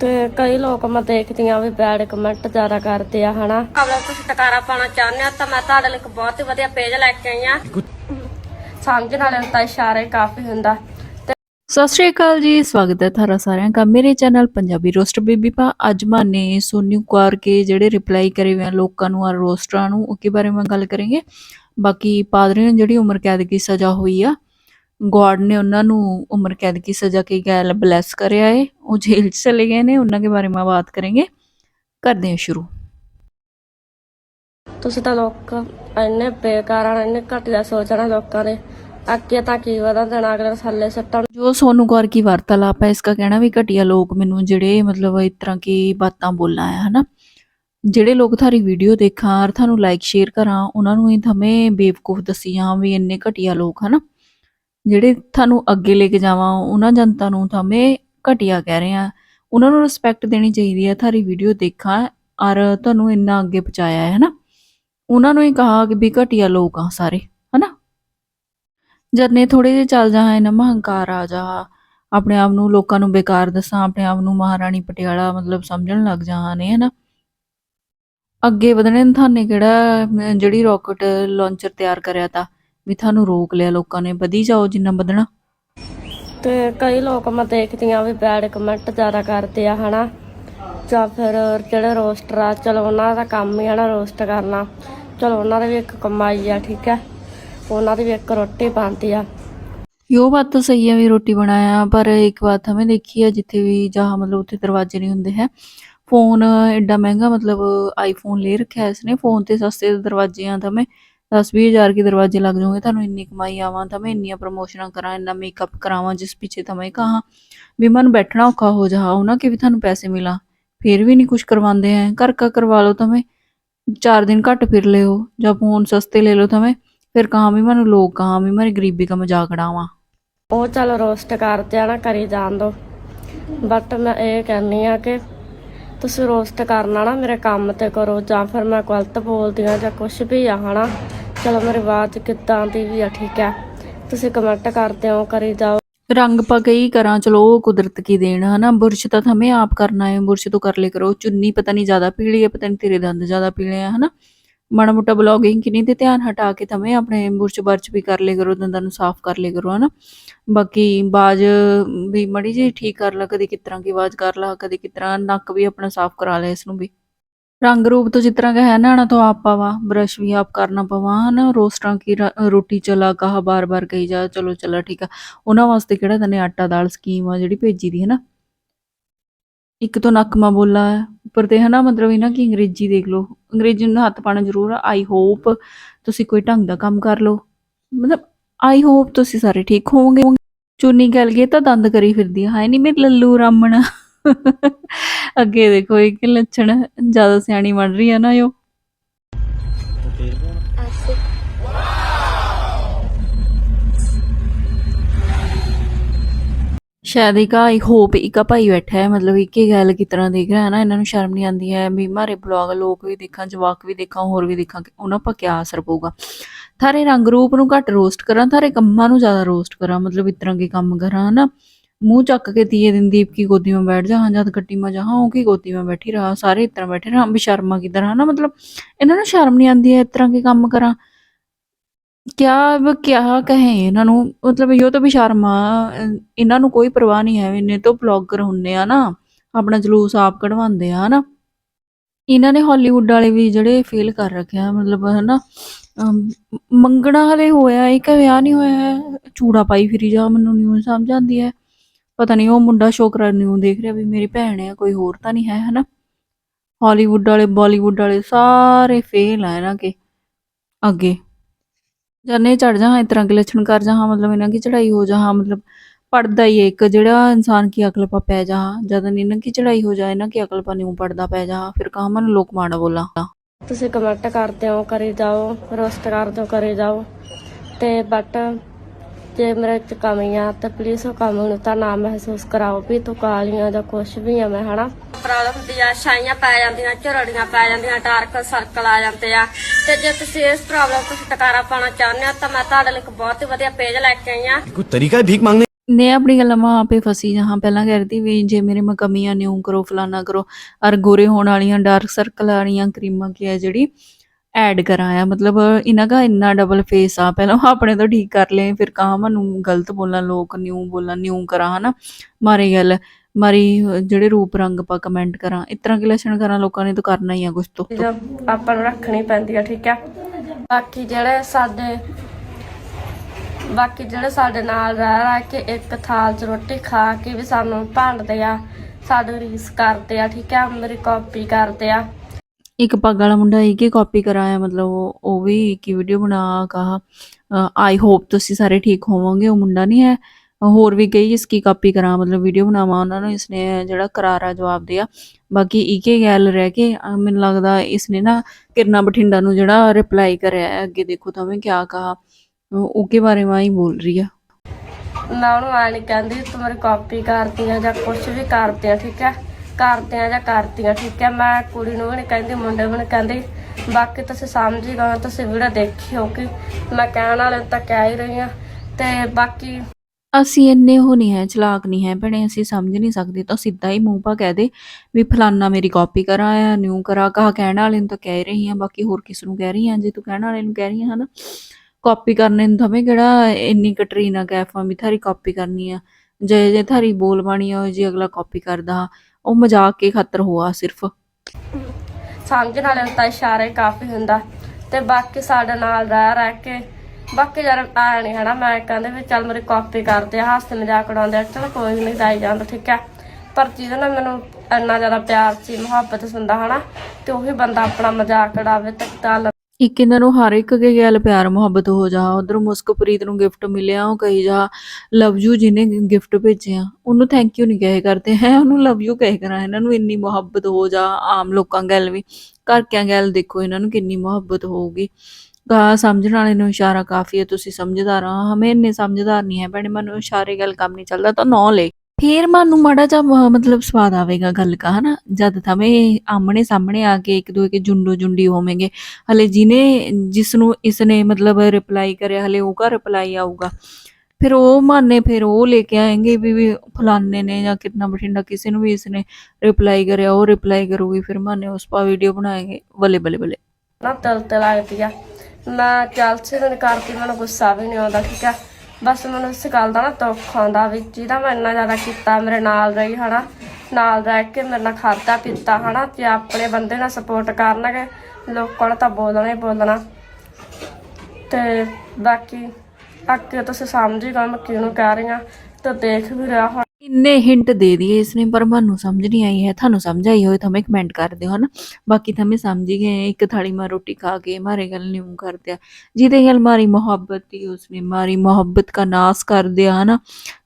ਤੇ ਕਈ ਲੋਕ ਮੈਂ ਦੇਖਦੀ ਆ ਵੀ ਬੈਡ ਕਮੈਂਟ ਜ਼ਿਆਦਾ ਕਰਦੇ ਆ ਹਨਾ। ਅਗਰ ਤੁਸੀਂ ਟਕਾਰਾ ਪਾਉਣਾ ਚਾਹੁੰਦੇ ਆ ਤਾਂ ਮੈਂ ਤੁਹਾਡੇ ਲਈ ਇੱਕ ਬਹੁਤ ਹੀ ਵਧੀਆ ਪੇਜ ਲੈ ਕੇ ਆਈ ਆ। ਸਮਝਣ ਵਾਲਿਆਂ ਨੂੰ ਤਾਂ ਇਸ਼ਾਰੇ ਕਾਫੀ ਹੁੰਦਾ। ਤੇ ਸਤਿ ਸ਼੍ਰੀ ਅਕਾਲ ਜੀ ਸਵਾਗਤ ਹੈ ਤੁਹਾਡਾ ਸਾਰਿਆਂ ਦਾ। ਮੇਰੇ ਚੈਨਲ ਪੰਜਾਬੀ ਰੋਸਟ ਬੇਬੀ ਪਾ ਅੱਜ ਮਾਨੇ ਸੋਨੂ ਕੌਰ ਕੇ ਜਿਹੜੇ ਰਿਪਲਾਈ ਕਰੇ ਹੋਏ ਆ ਲੋਕਾਂ ਨੂੰ ਆ ਰੋਸਟਰਾਂ ਨੂੰ ਉਹਦੇ ਬਾਰੇ ਮੈਂ ਗੱਲ ਕਰਾਂਗੇ। ਬਾਕੀ ਪਾਦਰੀ ਨੂੰ ਜਿਹੜੀ ਉਮਰ ਕੈਦ ਦੀ ਸਜ਼ਾ ਹੋਈ ਆ ਗੋਡ ਨੇ ਉਹਨਾਂ ਨੂੰ ਉਮਰ कैद की सजा की गैल ब्लेस करिया है वो जेल ਚ चले गए ने उन्होंने के बारे में बात करेंगे करते हैं शुरू ਤੁਸੀਂ ਤਾਂ ਲੋਕ ਇੰਨੇ ਬੇਕਾਰ ਆ ਇੰਨੇ ਘਟੀਆ ਸੋਚਣਾ ਲੋਕਾਂ ਦੇ ਅੱਗੇ ਤਾਂ ਕੀ ਵਧਾ ਦੇਣਾ ਅਗਲੇ ਨੂੰ ਥੱਲੇ ਸੱਟਣ ਜੋ ਸੋਨੂ ਕੌਰ की वार्तालाप है इसका कहना भी घटिया लोग ਮੈਨੂੰ ਜਿਹੜੇ ਮਤਲਬ ਇਸ ਤਰ੍ਹਾਂ ਕੀ ਬਾਤਾਂ ਬੋਲਣਾ ਹੈ ਹਨਾ ਜਿਹੜੇ ਲੋਕ ਤੁਹਾਡੀ ਵੀਡੀਓ ਦੇਖਾਂ ਔਰ ਤੁਹਾਨੂੰ ਲਾਈਕ ਸ਼ੇਅਰ ਕਰਾਂ ਉਹਨਾਂ ਨੂੰ ਹੀ ਥਮੇ ਬੇਵਕੂਫ ਦੱਸੀ ਜਾਂ ਵੀ ਇੰਨੇ ਘਟੀਆ ਲੋਕ ਹਨਾ ਜਿਹੜੇ ਤੁਹਾਨੂੰ ਅੱਗੇ ਲੈ ਕੇ ਜਾਵਾਂ, ਉਹਨਾਂ ਜਨਤਾ ਨੂੰ ਥਮੇ ਘਟੀਆ ਕਹਿ ਰਹੇ। ਆ ਉਹਨਾਂ ਨੂੰ ਰਿਸਪੈਕਟ ਦੇਣੀ ਚਾਹੀਦੀ ਹੈ, ਤੁਹਾਡੀ ਵੀਡੀਓ ਦੇਖਾਂ, ਔਰ ਤੁਹਾਨੂੰ ਇੰਨਾ ਅੱਗੇ ਪਹੁੰਚਾਇਆ ਹੈ, ਹਨਾ? ਉਹਨਾਂ ਨੂੰ ਹੀ ਕਹਾ ਕਿ ਵੀ ਘਟੀਆ ਲੋਕ ਆ ਸਾਰੇ, ਹਨਾ? ਜਦ ਨੇ ਥੋੜੇ ਜਿਹੇ ਚੱਲ ਜਾ ਇਹਨਾਂ ਹੰਕਾਰ ਆ ਜਾ, ਆਪਣੇ ਆਪ ਨੂੰ ਲੋਕਾਂ ਨੂੰ ਬੇਕਾਰ ਦੱਸਾਂ, ਆਪਣੇ ਆਪ ਨੂੰ ਮਹਾਰਾਣੀ ਪਟਿਆਲਾ ਮਤਲਬ ਸਮਝਣ ਲੱਗ ਜਾ ਨੇ, ਹਨਾ? ਅੱਗੇ ਵਧਣੇ ਨੂੰ ਥਾਨੇ ਕਿਹੜਾ ਜਿਹੜੀ ਰਾਕਟ ਲਾਂਚਰ ਤਿਆਰ ਕਰਿਆ ਤਾ। ਵੀ ਤੁਹਾਨੂੰ ਰੋਕ ਲਿਆ ਲੋਕਾਂ ਨੇ ਵਧੀ ਜਾਓ ਜਿੰਨਾ ਵਧਣਾ। ਤੇ ਕਈ ਲੋਕ ਮੈਂ ਦੇਖਦੀ ਵੀ ਬੈਡ ਕਮੈਂਟ ਜ਼ਿਆਦਾ ਕਰਦੇ ਆ ਹਨਾ। ਜਾਂ ਫਿਰ ਜਿਹੜੇ ਰੋਸਟਰ ਆ ਚਲੋ ਉਹਨਾਂ ਦਾ ਕੰਮ ਹੀ ਹਨਾ ਰੋਸਟ ਕਰਨਾ। ਚਲੋ ਉਹਨਾਂ ਦੀ ਵੀ ਇੱਕ ਕਮਾਈ ਆ ਠੀਕ ਹੈ ਉਹਨਾਂ ਦੀ ਵੀ ਇੱਕ ਰੋਟੀ ਬਣਦੀ ਆ। ਯੋ ਬਾਤ ਤਾਂ ਸਹੀ ਹੈ ਵੀ ਰੋਟੀ ਬਣਾਇਆ ਪਰ ਇੱਕ ਵਾਰ ਹਮੇ ਦੇਖੀ ਆ ਜਿੱਥੇ ਵੀ ਜਹਾਂ ਮਤਲਬ ਉੱਥੇ ਦਰਵਾਜ਼ੇ ਨਹੀਂ ਹੁੰਦੇ ਹੈ। ਫੋਨ ਐਡਾ ਮਹਿੰਗਾ ਮਤਲਬ ਆਈਫੋਨ ਲੈ ਰੱਖਿਆ ਇਸਨੇ ਫੋਨ ਤੇ ਸਸਤੇ ਦਰਵਾਜ਼ੇ ਆ ਤਾਂ ਮੈਂ 10-20000 के ਦਰਵਾਜੇ ਲੱਗ जाऊंगे ਤੁਹਾਨੂੰ ਇੰਨੀ ਕਮਾਈ ਆਵਾਂ ਤਾਂ ਮੈਂ ਇੰਨੀਆਂ ਪ੍ਰੋਮੋਸ਼ਨਾਂ ਕਰਾਂ, ਇੰਨਾ ਮੇਕਅਪ ਕਰਾਵਾਂ, ਜਿਸ ਪਿੱਛੇ ਤਾਂ ਮੈਂ ਕਹਾ, ਵੀ ਮਨ ਬੈਠਣਾ ਔਖਾ ਹੋ ਜਾਹਾ ਉਹਨਾਂ ਕਿ ਵੀ ਤੁਹਾਨੂੰ ਪੈਸੇ ਮਿਲਾਂ, ਫਿਰ ਵੀ ਨਹੀਂ ਕੁਝ ਕਰਵਾਉਂਦੇ ਐ, ਘਰ ਕਾ ਕਰਵਾ ਲਓ ਤਾਂ ਮੈਂ 4 ਦਿਨ ਘੱਟ ਫਿਰ ਲਿਓ, ਜਾਂ ਫੋਨ ਸਸਤੇ ਲੈ ਲਓ ਤਾਂ ਮੈਂ, ਫਿਰ ਕਹਾ ਵੀ ਮੈਨੂੰ ਲੋਕ ਕਹਾ ਵੀ ਮੇਰੀ ਗਰੀਬੀ ਦਾ ਮਜ਼ਾਕ ਉਡਾਵਾਂ। ਉਹ ਚੱਲ ਰੋਸਟ ਕਰਦੇ ਆ ਨਾ ਕਰੀ ਜਾਣ ਦੋ। ਬਟ ਮੈਂ ਇਹ ਕਹਿੰਨੀ ਆ ਕਿ ਤੁਸੀਂ ਰੋਸਟ ਕਰਨਾ ਨਾ, ਮੇਰੇ ਕੰਮ ਤੇ ਕਰੋ, ਜਾਂ ਫਿਰ ਮੈਂ ਗਲਤ ਬੋਲਦੀ ਆ ਜਾਂ ਕੁਝ ਵੀ ਆ ਹਣਾ ਚਲੋ ਮੇਰੀ ਆਵਾਜ਼ ਕਿੱਦਾਂ ਦੀ ਵੀ ਆ, ਠੀਕ ਹੈ। ਤੁਸੀਂ ਕਮੈਂਟ ਕਰਦੇ ਹੋ, ਕਰੀ ਜਾਓ। ਰੰਗ ਪਾ ਕਰਾਂ, ਚਲੋ ਉਹ ਕੁਦਰਤ ਕੀ ਦੇਣ, ਹਨਾ? ਬੁਰਸ਼ ਤਾਂ ਹਮੇ ਆਪ ਕਰਨਾ ਹੈ, ਬੁਰਸ਼ ਤੋਂ ਕਰ ਲੈ ਕਰੋ। ਚੁੰਨੀ ਪਤਾ ਨਹੀਂ ਜ਼ਿਆਦਾ ਪੀਲੀ ਹੈ, ਪਤਾ ਨਹੀਂ ਤੇਰੇ ਦੰਦ ਜ਼ਿਆਦਾ ਪੀਲੇ ਆ, ਹਨਾ? ਮਾੜਾ ਮੋਟਾ ਬਲੌਗਿੰਗ ਕਿਨੀ ਤੇ ਧਿਆਨ ਹਟਾ ਕੇ ਤਵੇਂ ਆਪਣੇ ਬੁਰਸ਼ ਬਰਚ ਵੀ ਕਰ ਲੈ ਕਰੋ, ਦੰਦਾਂ ਨੂੰ ਸਾਫ਼ ਕਰ ਲੈ ਕਰੋ, ਹਨਾ? ਬਾਕੀ ਬਾਜ ਵੀ ਮੜੀ ਜੀ ਠੀਕ ਕਰ ਲਾ, ਕਦੇ ਕਿਸ ਤਰ੍ਹਾਂ ਕੀ ਆਵਾਜ਼ ਕਰ ਲਾ, ਕਦੇ ਕਿਸ ਤਰ੍ਹਾਂ ਨੱਕ ਵੀ ਆਪਣਾ ਸਾਫ਼ ਕਰਾ ਲੈ ਇਸ ਨੂੰ ਵੀ। रंग रूप तो जितना का है ना ना तो आप पावा ब्रश भी आप करना पवा ਰੋਸਟਾਂ ਕੀ ਰੋਟੀ ਚਲਾ, ਕਹਾ ਬਾਰ-ਬਾਰ ਕਹੀ ਜਾ, ਚਲੋ, ਚਲਾ, ਠੀਕ ਆ। ਉਹਨਾਂ ਵਾਸਤੇ ਕਿਹੜਾ ਤਨੇ ਆਟਾ ਦਾਲ ਸਕੀਮ ਆ ਜਿਹੜੀ ਭੇਜੀ ਦੀ, ਹੈ ਇੱਕ ਤੋਂ ਨਕਮਾ ਬੋਲਾ ਉੱਪਰ ਤੇ ਹਨਾ ਮਤਲਬ ਇਹ ਨਾ ਕਿ ਅੰਗਰੇਜ਼ੀ ਦੇਖ ਲਓ, ਅੰਗਰੇਜ਼ੀ ਨੂੰ ਹੱਥ ਪਾਣਾ ਜ਼ਰੂਰ ਆ ਆਈ ਹੋਪ ਤੁਸੀਂ ਕੋਈ ਢੰਗ ਦਾ ਕੰਮ ਕਰ ਲਓ। ਮਤਲਬ ਆਈ ਹੋਪ ਤੁਸੀਂ ਸਾਰੇ ਠੀਕ ਹੋਵੋਗੇ, ਚੁੰਨੀ ਗਲ ਗਏ ਤਾਂ ਦੰਦ ਕਰੀ ਫਿਰਦੀ ਹੈ ਹਾਏ ਨਹੀਂ ਮੇਰੇ ਲੱਲੂ ਰਾਮਣ। ਅੱਗੇ ਦੇਖੋ ਇਹ ਕਿ ਲੱਛਣ ਜ਼ਿਆਦਾ ਸਿਆਣੀ ਬਣ ਰਹੀ ਆ ਨਾ ਯੋ ਸ਼ਾਇਦ ਇੱਕ ਹੋਪ, ਇੱਕ ਭਾਈ ਬੈਠਾ ਹੈ, ਮਤਲਬ ਇੱਕ ਹੀ ਗੱਲ ਕਿ ਤਰ੍ਹਾਂ ਦੇਖ ਰਿਹਾ ਹੈ ਨਾ, ਇਹਨਾਂ ਨੂੰ ਸ਼ਰਮ ਨਹੀਂ ਆਉਂਦੀ ਹੈ। ਵੀ ਮਾਰੇ ਬਲੌਗ ਲੋਕ ਵੀ ਦੇਖਾਂ, ਜਵਾਕ ਵੀ ਦੇਖਾਂ, ਹੋਰ ਵੀ ਦੇਖਾਂ ਕਿ ਉਹਨਾਂ ਪਾ ਕਿਆ ਅਸਰ ਪਊਗਾ। ਥਾਰੇ ਰੰਗ ਰੂਪ ਨੂੰ ਘੱਟ ਰੋਸਟ ਕਰਾਂ, ਥਾਰੇ ਕੰਮਾਂ ਨੂੰ ਜ਼ਿਆਦਾ ਰੋਸਟ ਕਰਾਂ, ਮਤਲਬ ਇਸ ਤਰ੍ਹਾਂ ਕੇ ਕੰਮ ਕਰਾਂ, ਹਨਾ। ਮੂੰਹ ਚੱਕ ਕੇ ਤੀਏ ਦਿਨ ਦੀਪ ਕੀ ਗੋਦੀ में बैठ जा ਜਦ ਗੱਡੀ में ਜਹਾਂ ਉਹ ਕੀ ਗੋਦੀ में ਬੈਠੀ ਰਹਾ ਸਾਰੇ ਇਸ ਤਰ੍ਹਾਂ ਬੈਠੇ ਰਹਾ ਬੇਸ਼ਰਮਾ ਕੀ ਤਰ੍ਹਾਂ ਹਨਾ ਮਤਲਬ ਇਹਨਾਂ ਨੂੰ ਸ਼ਰਮ ਨਹੀਂ ਆਉਂਦੀ ਹੈ ਇਸ ਤਰ੍ਹਾਂ ਕੇ ਕੰਮ ਕਰਾਂ ਕਿਆ ਵ ਕਿਆ ਕਹੇ ਇਹਨਾਂ ਨੂੰ ਮਤਲਬ ਇਹ ਤਾਂ ਬੇਸ਼ਰਮਾ ਅਹ ਇਹਨਾਂ ਨੂੰ ਕੋਈ ਪਰਵਾਹ ਨਹੀਂ ਹੈ ਇਹਨੇ ਤੋਂ ਬਲੌਗਰ ਹੁੰਨੇ ਆ ਨਾ ਆਪਣਾ ਜਲੂਸ ਆਪ ਕਢਵਾਉਂਦੇ ਆ ਹਨਾ ਇਹਨਾਂ ਨੇ ਹਾਲੀਵੁੱਡ ਵਾਲੇ ਵੀ ਜਿਹੜੇ ਫੇਲ ਕਰ ਰੱਖਿਆ ਮਤਲਬ ਹਨਾ ਅਮ, ਮੰਗਣਾ ਹਲੇ ਹੋਇਆ ਇਹ ਕਿ ਵਿਆਹ ਨਹੀਂ ਹੋਇਆ ਹੈ ਚੂੜਾ ਪਾਈ ਫਿਰੀ ਜਾ ਮੈਨੂੰ ਨਿਊਜ਼ ਸਮਝ ਆਉਂਦੀ ਹੈ ਪਤਾ ਨਹੀਂ ਉਹ ਮੁੰਡਾ ਸ਼ੋਕਰਾ ਨਿਊ ਦੇਖ ਰਿਹਾ ਵੀ ਮੇਰੀ ਭੈਣ ਹੈ, ਕੋਈ ਹੋਰ ਤਾਂ ਨਹੀਂ ਹੈ, ਹਨਾ? ਹਾਲੀਵੁੱਡ ਵਾਲੇ ਬਾਲੀਵੁੱਡ ਵਾਲੇ ਸਾਰੇ ਫੇਲ ਆ ਇਹਨਾਂ ਕੇ, ਅੱਗੇ। ਜਨੇ ਚੜ ਜਾ ਇਸ ਤਰ੍ਹਾਂ ਕੇ ਲੱਛਣ ਕਰ ਜਾ ਮਤਲਬ ਇਹਨਾਂ ਕੀ ਚੜਾਈ ਹੋ ਜਾ ਮਤਲਬ ਪੜਦਾ ਹੀ ਇੱਕ, ਜਿਹੜਾ ਇਨਸਾਨ ਕੀ ਅਕਲਪਾ ਪੈ ਜਾ ਜਦ ਇਹਨਾਂ ਕੀ ਚੜਾਈ ਹੋ ਜਾ ਇਹਨਾਂ ਕੀ ਅਕਲ ਪਾ ਪੜਦਾ ਪੈ ਜਾ ਫਿਰ ਕਹਾਂ ਮਨ ਲੋਕ ਮਾੜਾ ਬੋਲਾ। ਤੁਸੀਂ ਕਮੈਂਟ ਕਰਦੇ ਹੋ ਕਰੀ ਜਾਓ, ਰੋਸਟ ਕਰਦੇ ਹੋ ਕਰੀ ਜਾਓ। ਤੇ ਬਟ ਤੇ ਮੇਰੇ ਚ ਕਮੀਆਂ ਤੇ ਪਲੀਜ਼ ਉਹ ਕਮੀ ਨੂੰ ਤਾਂ ਨਾ ਮਹਿਸੂਸ ਕਰਾਓ ਵੀ ਤੂੰ ਕਾਲੀਆਂ ਜਾਂ ਕੁਛ ਵੀ ਆ ਮੈਂ ਹਨਾ? ਪ੍ਰੋਬਲਮ ਦੀਆਂ ਛਾਈਆਂ ਪੈ ਜਾਂਦੀਆਂ ਝੁਰੜੀਆਂ ਪੈ ਜਾਂਦੀਆਂ ਡਾਰਕ ਸਰਕਲ ਆ ਜਾਂਦੇ ਆ। ਤੇ ਜੇ ਤੁਸੀਂ ਇਸ ਪ੍ਰੋਬਲਮ ਤੋਂ ਛੁਟਕਾਰਾ ਪਾਉਣਾ ਚਾਹੁੰਦੇ ਹੋ ਤਾਂ ਮੈਂ ਤੁਹਾਡੇ ਲਈ ਇੱਕ ਬਹੁਤ ਹੀ ਵਧੀਆ ਪੇਜ ਲੈ ਕੇ ਆਈ ਆ। ਕੋਈ ਤਰੀਕਾ ਹੈ ਭੀਖ ਮੰਗਨੇ ਨੇ ਆਪਣੀ ਗੱਲਾਂ ਮਾਂ ਆਪੇ ਫਸੀ ਜਹਾਂ ਪਹਿਲਾਂ ਕਰਦੀ ਵੀ ਜੇ ਮੇਰੇ ਮੈਂ ਕਮੀਆਂ ਨੇ ਉਹ ਕਰੋ ਫਲਾਣਾ ਕਰੋ ਅਰ ਗੋਰੇ ਹੋਣ ਵਾਲੀਆਂ ਡਾਰਕ ਸਰਕਲ ਵਾਲੀਆਂ ਕਰੀਮਾਂ ਕੀ ਹੈ ਜਿਹੜੀ? ਐਡ ਕਰਾਇਆ ਮਤਲਬ ਇਹਨਾਂ ਦਾ ਇੰਨਾ ਡਬਲ ਫੇਸ ਆ। ਪਹਿਲਾਂ ਆਪਣੇ ਤੋਂ ਠੀਕ ਕਰ ਲਏ, ਫਿਰ ਕਹਾਂ ਮੈਨੂੰ ਗਲਤ ਬੋਲਾਂ ਲੋਕ ਨਿਊ ਬੋਲਾਂ ਨਿਊ ਕਰਾਂ, ਹਨਾ? ਮਾਰੀ ਗੱਲ ਮਾਰੀ ਜਿਹੜੇ ਰੂਪ ਰੰਗ ਪਾ ਕਮੈਂਟ ਕਰਾਂ, ਇਸ ਤਰ੍ਹਾਂ ਕਿ ਲੱਛਣ ਕਰਾਂ? ਲੋਕਾਂ ਨੇ ਤਾਂ ਕਰਨਾ ਹੀ ਆ ਕੁਛ ਤੋਂ ਆਪਾਂ ਨੂੰ ਰੱਖਣੀ ਪੈਂਦੀ ਆ ਠੀਕ ਆ? ਬਾਕੀ ਜਿਹੜੇ ਸਾਡੇ, ਬਾਕੀ ਜਿਹੜੇ ਸਾਡੇ ਨਾਲ ਰਹਿ ਰਹਿ ਕੇ ਇੱਕ ਥਾਲ 'ਚ ਰੋਟੀ ਖਾ ਕੇ ਵੀ ਸਾਨੂੰ ਭੰਡਦੇ ਆ, ਸਾਡੀ ਰੀਸ ਕਰਦੇ ਆ, ਠੀਕ ਆ? ਮੇਰੀ ਕਾਪੀ ਕਰਦੇ ਆ। ਇੱਕ ਪੱਗ ਵਾਲਾ ਮੁੰਡਾ ਇਹ ਕਿ ਕਾਪੀ ਕਰਾਇਆ, ਮਤਲਬ ਉਹ ਉਹ ਵੀ ਇੱਕ ਵੀਡੀਓ ਬਣਾ ਕਹਾ ਆਈ ਹੋਪ ਤੁਸੀਂ ਸਾਰੇ ਠੀਕ ਹੋਵੋਗੇ, ਉਹ ਮੁੰਡਾ ਨਹੀਂ ਹੈ। ਹੋਰ ਵੀ ਕਈ ਇਸकी ਕਾਪੀ ਕਰਾ, ਮਤਲਬ ਵੀਡੀਓ ਬਣਾਵਾ, ਉਹਨਾਂ ਨੂੰ ਇਸਨੇ ਜਿਹੜਾ ਕਰਾਰਾ ਜਵਾਬ ਦਿਆ। ਬਾਕੀ ਇਕੇ ਗੱਲ ਰਹਿ ਕੇ ਮੈਨੂੰ ਲੱਗਦਾ ਇਸਨੇ ਨਾ ਕਿਰਨਾ ਬਠਿੰਡਾ ਨੂੰ ਜਿਹੜਾ ਰਿਪਲਾਈ ਕਰਿਆ ਅੱਗੇ ਦੇਖੋ ਤਾਂ ਮੈਂ ਕਿਆ ਕਹਾ। ਉਹਕੇ ਬਾਰੇ ਮੈਂ ਹੀ ਬੋਲ ਰਹੀ ਆ ਮੈਂ ਉਹਨੂੰ ਐ ਕਹਿੰਦੀ, ਤੂੰ ਮੇਰੀ ਕਾਪੀ ਕਰਦੀ ਆ ਜਾਂ ਕੁਝ ਵੀ ਕਰਦੀ ਆ ਠੀਕ ਹੈ? ਕਰਦੇ ਆ ਜਾਂ ਕਰਦੀ ਆ ਠੀਕ ਹੈ? ਮੈਂ ਕੁੜੀ ਨੂੰ ਵੀ ਨਹੀਂ ਕਹਿੰਦੀ, ਮੁੰਡੇ ਨੂੰ ਨਹੀਂ ਕਹਿੰਦੀ। ਬਾਕੀ ਤੁਸੀਂ ਸਮਝ ਹੀ ਗਏ, ਤੁਸੀਂ ਵੀਡੀਓ ਦੇਖੀ ਹੋਗੀ ਮੈਂ ਕਹਿਣ ਵਾਲੇ ਨੂੰ ਤਾਂ ਕਹਿ ਹੀ ਰਹੀ ਆ ਤੇ ਬਾਕੀ ਅਸੀਂ ਇੰਨੇ ਉਹ ਨਹੀਂ ਹੈ, ਚਲਾਕ ਨਹੀਂ ਹੈ ਭੈਣੇ, ਅਸੀਂ ਸਮਝ ਨਹੀਂ ਸਕਦੇ। ਤਾਂ ਸਿੱਧਾ ਹੀ ਮੂੰਹ ਪਾ ਕਹਿ ਦੇ ਵੀ ਫਲਾਨਾ ਮੇਰੀ ਕਾਪੀ ਕਰਾਇਆ ਨਿਊ ਕਰਾ, ਕਹਾ ਕਹਿਣ ਵਾਲੇ ਨੂੰ ਤਾਂ ਕਹਿ ਰਹੀ ਹਾਂ। ਬਾਕੀ ਹੋਰ ਕਿਸ ਨੂੰ ਕਹਿ ਰਹੀ ਆ ਜੇ ਤੂੰ ਕਹਿਣ ਵਾਲੇ ਨੂੰ ਕਹਿ ਰਹੀ ਆ ਹਨਾ, ਕਾਪੀ ਕਰਨੇ ਨੂੰ ਥਵੇਂ ਕਿਹੜਾ ਇੰਨੀ ਕਟਰੀਨਾ ਕੈਫਾ ਵੀ ਥਾਰੀ ਕਾਪੀ ਕਰਨੀ ਆ। ਜੇ ਜੇ ਥਾਰੀ ਬੋਲ ਬਾਣੀ ਆ ਜੇ ਅਗਲਾ ਕਾਪੀ ਕਰਦਾ। ਉਹ ਮਜ਼ਾਕ ਕੇ ਖਾਤਰ ਹੋਆ ਸਿਰਫ। ਸਮਝਣ ਵਾਲੇ ਨੂੰ ਤਾਂ ਇਸ਼ਾਰੇ ਕਾਫੀ ਹੁੰਦਾ ਤੇ ਬਾਕੀ ਸਾਡੇ ਨਾਲ ਰਹਿ ਰਹਿ ਕੇ ਬਾਕੀ ਯਾਰ ਆ ਨਹੀਂ ਹਨਾ, ਮੈਂ ਕਹਿੰਦੇ ਵੀ ਚੱਲ ਮੇਰੀ ਕਾਪੀ ਕਰਦੇ ਆ ਹਾਸੇ ਮਜ਼ਾਕ ਉਡਾਉਂਦੇ ਆ, ਚਲ ਕੋਈ ਨਹੀਂ ਦਾਈ ਜਾਂਦਾ, ਠੀਕ ਹੈ। ਪਰ ਜਿਹਦੇ ਨਾਲ ਮੈਨੂੰ ਇੰਨਾ ਜ਼ਿਆਦਾ ਪਿਆਰ ਸੀ, ਮੁਹੱਬਤ ਸੀ ਹੁੰਦਾ ਹਨਾ, ਤੇ ਉਹੀ ਬੰਦਾ ਆਪਣਾ ਮਜ਼ਾਕ ਉਡਾਵੇ ਤਾਂ ਇੱਕ ਇਹਨਾਂ ਨੂੰ ਹਰ ਇੱਕ ਕੇ ਗੱਲ ਪਿਆਰ, ਮੁਹੱਬਤ ਹੋ ਜਾ, ਉਧਰ ਮੁਸਕਪ੍ਰੀਤ ਨੂੰ ਗਿਫਟ ਮਿਲਿਆ, ਉਹ ਕਹੀ ਜਾ ਲਵ ਯੂ ਜਿਹਨੇ ਗਿਫਟ ਭੇਜਿਆ, ਉਹਨੂੰ ਥੈਂਕ ਯੂ ਨਹੀਂ ਕਹੇ ਕਰਦੇ, ਹੈ, ਉਹਨੂੰ ਲਵ ਯੂ ਕਹੇ ਕਰਾਂ, ਇਹਨਾਂ ਨੂੰ ਇੰਨੀ ਮੁਹੱਬਤ ਹੋ ਜਾ, ਆਮ ਲੋਕਾਂ ਗੱਲ ਵੀ, ਘਰਕਿਆਂ ਕਿਆਂ ਦੇਖੋ, ਇਹਨਾਂ ਨੂੰ ਕਿੰਨੀ ਮੁਹੱਬਤ ਹੋਊਗੀ। ਗਾ, ਸਮਝਣ ਵਾਲੇ ਨੂੰ ਇਸ਼ਾਰਾ ਕਾਫੀ ਹੈ, ਤੁਸੀਂ ਸਮਝਦਾਰ ਆ, ਹਮੇ ਇੰਨੇ ਸਮਝਦਾਰ ਨਹੀਂ ਹੈ, ਭੈਣੇ, ਮੈਨੂੰ ਇਸ਼ਾਰੇ ਗੱਲ ਕੰਮ ਨਹੀਂ ਚੱਲਦਾ, ਤਾਂ ਨੌ ਲੈ। ਫੇਰ ਮਾਨੂੰ ਮਾੜਾ ਜਿਹਾ ਮ- ਮਤਲਬ ਸਵਾਦ ਆਵੇਗਾ ਗੱਲ ਕਾ, ਹਨਾ? ਜਦ ਥਵੇਂ ਆਮਣੇ ਸਾਹਮਣੇ ਆ ਕੇ ਇੱਕ ਦੂਏ ਕੇ ਜੁੰਡੋ ਜੁੰਡੀ ਹੋਵੇਂਗੇ, ਹਲੇ ਜਿਹਨੇ, ਜਿਸ ਨੂੰ ਇਸਨੇ ਮਤਲਬ ਰਿਪਲਾਈ ਕਰਿਆ, ਹਲੇ ਉਹਦਾ ਰਿਪਲਾਈ ਆਊਗਾ। ਫਿਰ ਉਹ ਮਾਨੇ, ਫਿਰ ਉਹ ਲੈ ਕੇ ਆਏंगे ਵੀ ਵੀ ਫਲਾਣੇ ਨੇ ਜਾਂ ਕਿਤਨਾ ਬਠਿੰਡਾ ਕਿਸੇ ਨੂੰ ਵੀ ਇਸਨੇ ਰਿਪਲਾਈ ਕਰਿਆ, ਉਹ ਰਿਪਲਾਈ ਕਰੂਗੀ, ਫਿਰ ਮਾਨੇ ਉਸ ਪਾ ਵੀਡੀਓ ਬਣਾਏंगे ਬੱਲੇ ਬੱਲੇ ਬੱਲੇ। ਨਾ ਦਿਲ ਤੇ ਲੱਗਦੀ ਆ ਮੈਂ ਚਲਸੀ ਨੂੰ ਕਰਦੀ ਮੈਨੂੰ ਗੁੱਸਾ ਵੀ ਨਹੀਂ ਆਉਂਦਾ, ਠੀਕ ਆ? ਬਸ ਮੈਨੂੰ ਇਸ ਗੱਲ ਦਾ ਨਾ ਦੁੱਖ ਆਉਂਦਾ ਵੀ ਜਿਹਦਾ ਮੈਂ ਇੰਨਾ ਜ਼ਿਆਦਾ ਕੀਤਾ, ਮੇਰੇ ਨਾਲ ਰਹੀ ਹਨਾ। ਨਾਲ ਰਹਿ ਕੇ ਮੇਰੇ ਨਾਲ ਖਾਦਾ ਪੀਤਾ ਹਨਾ, ਤੇ ਆਪਣੇ ਬੰਦੇ ਨਾਲ ਸਪੋਰਟ ਕਰਨਗੇ, ਲੋਕਾਂ ਨੂੰ ਤਾਂ ਬੋਲਣਾ ਹੀ ਬੋਲਣਾ। ਤੇ ਬਾਕੀ ਅੱਗੇ ਤੁਸੀਂ ਸਮਝ ਹੀ ਗਏ ਮੈਂ ਕਿਹਨੂੰ ਕਹਿ ਰਹੀ ਹਾਂ, ਤੇ ਦੇਖ ਵੀ ਰਿਹਾ ਹੁਣ। ਇੰਨੇ ਹਿੰਟ ਦੇ ਦਿਏ ਇਸਨੇ ਪਰ ਮੈਨੂੰ ਸਮਝ ਨਹੀਂ ਆਈ ਹੈ। ਤੁਹਾਨੂੰ ਸਮਝ ਆਈ ਹੋਵੇ ਤਾਂ ਮੈਂ ਕਮੈਂਟ ਕਰ ਦਿਓ, ਹਨਾ? ਬਾਕੀ ਤਾਂ ਮੈਂ ਸਮਝ ਹੀ ਗਏ ਇੱਕ ਥਾਲੀ ਮਾ ਰੋਟੀ ਖਾ ਕੇ ਮਾਰੇ ਗੱਲ ਨਿਉ ਕਰ ਦਿਆ। ਜਿਹਦੇ ਗੱਲ ਮਾਰੀ ਮੁਹੱਬਤ ਦੀ ਉਸਨੇ ਮਾਰੀ ਮੁਹੱਬਤ ਦਾ ਨਾਸ ਕਰ ਦਿਆ, ਹਨਾ?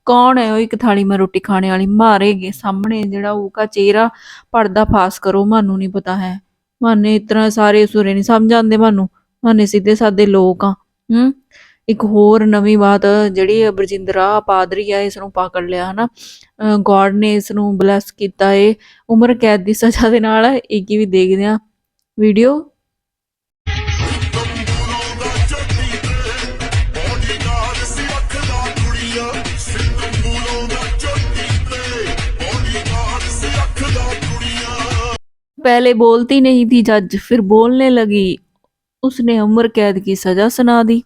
ਕੌਣ ਹੈ ਉਹ ਇੱਕ ਥਾਲੀ ਮਾ ਰੋਟੀ ਖਾਣੇ ਵਾਲੀ? ਮਾਰੇਗੇ ਸਾਹਮਣੇ ਜਿਹੜਾ ਉਹ ਕਾ ਚਿਹਰਾ ਪਰਦਾ ਫਾਸ ਕਰੋ, ਮੈਨੂੰ ਨਹੀਂ ਪਤਾ ਹੈ। ਮਾਨੇ ਇਤਨਾ ਸਾਰੇ ਸੁਰੇ ਨਹੀਂ ਸਮਝ ਆਉਂਦੇ ਮੈਨੂੰ। ਮਾਨੇ ਸਿੱਧੇ ਸਾਦੇ ਲੋਕ ਆ, ਹੂੰ? ਇੱਕ ਹੋਰ ਨਵੀਂ ਬਾਤ ਜਿਹੜੀ ਬਰਜਿੰਦਰਾ ਪਾਦਰੀ ਆ ਇਸ ਨੂੰ ਪਕੜ ਲਿਆ ਹਨਾ ਗੋਡ ਨੇ ਇਸ ਨੂੰ ਬਲੈਸ ਕੀਤਾ ਏ ਉਮਰ ਕੈਦ ਦੀ ਸਜ਼ਾ ਦੇ ਨਾਲ ਇੱਕ ਹੀ ਵੀ ਦੇਖਦੇ ਆ ਵੀਡੀਓ पहले बोलती नहीं थी जज फिर बोलने लगी उसने उम्र कैद की सजा सुना दी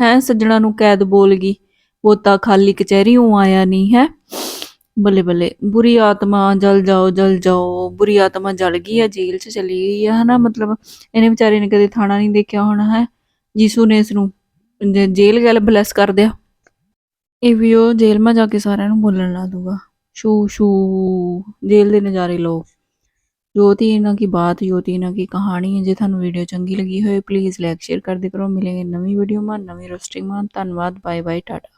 ਹੈ, ਸੱਜਣਾ ਨੂੰ ਕੈਦ ਬੋਲ ਗਈ। ਤਾਂ ਖਾਲੀ ਕਚਹਿਰੀ ਉਹ ਆਇਆ ਨਹੀਂ ਹੈ। ਬੱਲੇ ਬੱਲੇ, ਬੁਰੀ ਆਤਮਾ, ਜਲ ਜਾਓ ਜਲ ਜਾਓ। ਬੁਰੀ ਆਤਮਾ ਜਲ ਗਈ ਹੈ, ਜੇਲ੍ਹ 'ਚ ਚਲੀ ਗਈ ਹੈ, ਹਨਾ? ਮਤਲਬ ਇਹਨੇ ਵਿਚਾਰੇ ਨੇ ਕਦੇ ਥਾਣਾ ਨਹੀਂ ਦੇਖਿਆ ਹੋਣਾ, ਹੈ? ਜੀਸੂ ਨੇ ਇਸ ਨੂੰ ਜੇਲ੍ਹ ਗੱਲ ਬਲੈਸ ਕਰ ਦਿਆ। ਇਹ ਵੀ ਉਹ ਜੇਲ੍ਹ 'ਮਾ ਜਾ ਕੇ ਸਾਰਿਆਂ ਨੂੰ ਬੋਲਣ ਲਾ ਦੂਗਾ। ਸ਼ੂ ਸ਼ੂ, ਜੇਲ੍ਹ ਦੇ ਨਜ਼ਾਰੇ ਲੋ ਜੋ थी ਇਹਨਾਂ की बात जो थी ਇਹਨਾਂ की ਕਹਾਣੀ ਹੈ ਜੇ ਤੁਹਾਨੂੰ ਵੀਡੀਓ ਚੰਗੀ ਲੱਗੀ ਹੋਵੇ ਪਲੀਜ਼ ਲਾਈਕ ਸ਼ੇਅਰ ਕਰ ਦੇ ਕਰੋ ਮਿਲਾਂਗੇ ਨਵੀਂ ਵੀਡੀਓ ਮਾ ਨਵੀਂ ਰੋਸਟਿੰਗ ਮਾ ਧੰਨਵਾਦ ਬਾਏ ਬਾਏ ਟਾਟਾ